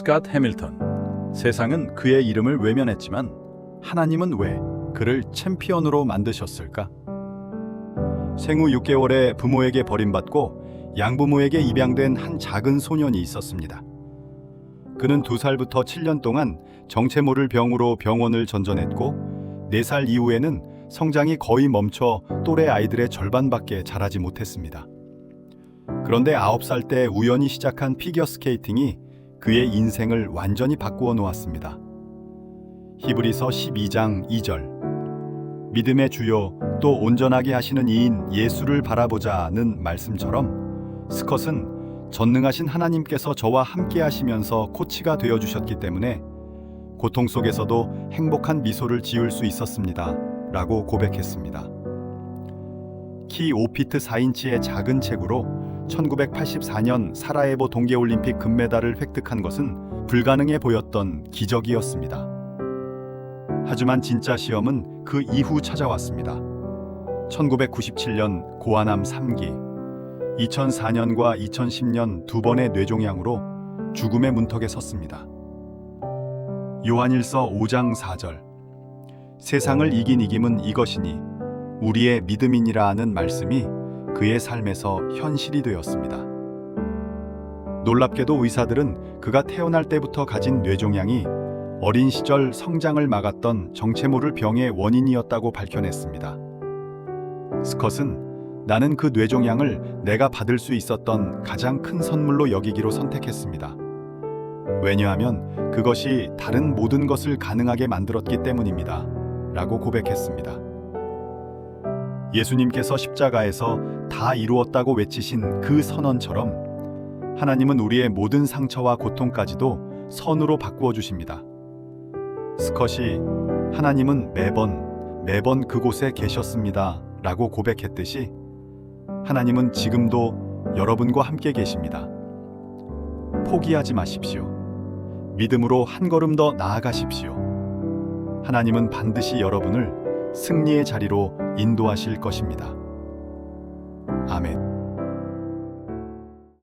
스캇 해밀턴. 세상은 그의 이름을 외면했지만 하나님은 왜 그를 챔피언으로 만드셨을까? 생후 6개월에 부모에게 버림받고 양부모에게 입양된 한 작은 소년이 있었습니다. 그는 두 살부터 7년 동안 정체 모를 병으로 병원을 전전했고 4살 이후에는 성장이 거의 멈춰 또래 아이들의 절반밖에 자라지 못했습니다. 그런데 9살 때 우연히 시작한 피겨 스케이팅이 그의 인생을 완전히 바꾸어 놓았습니다. 히브리서 12장 2절 믿음의 주요 또 온전하게 하시는 이인 예수를 바라보자는 말씀처럼 스컷은 전능하신 하나님께서 저와 함께 하시면서 코치가 되어 주셨기 때문에 고통 속에서도 행복한 미소를 지을 수 있었습니다. 라고 고백했습니다. 키 5피트 4인치의 작은 체구로 1984년 사라예보 동계올림픽 금메달을 획득한 것은 불가능해 보였던 기적이었습니다. 하지만 진짜 시험은 그 이후 찾아왔습니다. 1997년 고아남 3기, 2004년과 2010년 두 번의 뇌종양으로 죽음의 문턱에 섰습니다. 요한일서 5장 4절 세상을 이긴 이김은 이것이니 우리의 믿음이니라 하는 말씀이 그의 삶에서 현실이 되었습니다. 놀랍게도 의사들은 그가 태어날 때부터 가진 뇌종양이 어린 시절 성장을 막았던 정체 모를 병의 원인이었다고 밝혀냈습니다. 스컷은 나는 그 뇌종양을 내가 받을 수 있었던 가장 큰 선물로 여기기로 선택했습니다. 왜냐하면 그것이 다른 모든 것을 가능하게 만들었기 때문입니다. 라고 고백했습니다. 예수님께서 십자가에서 다 이루었다고 외치신 그 선언처럼 하나님은 우리의 모든 상처와 고통까지도 선으로 바꾸어 주십니다. 스컷이 하나님은 매번 매번 그곳에 계셨습니다. 라고 고백했듯이 하나님은 지금도 여러분과 함께 계십니다. 포기하지 마십시오. 믿음으로 한 걸음 더 나아가십시오. 하나님은 반드시 여러분을 승리의 자리로 인도하실 것입니다. 아멘.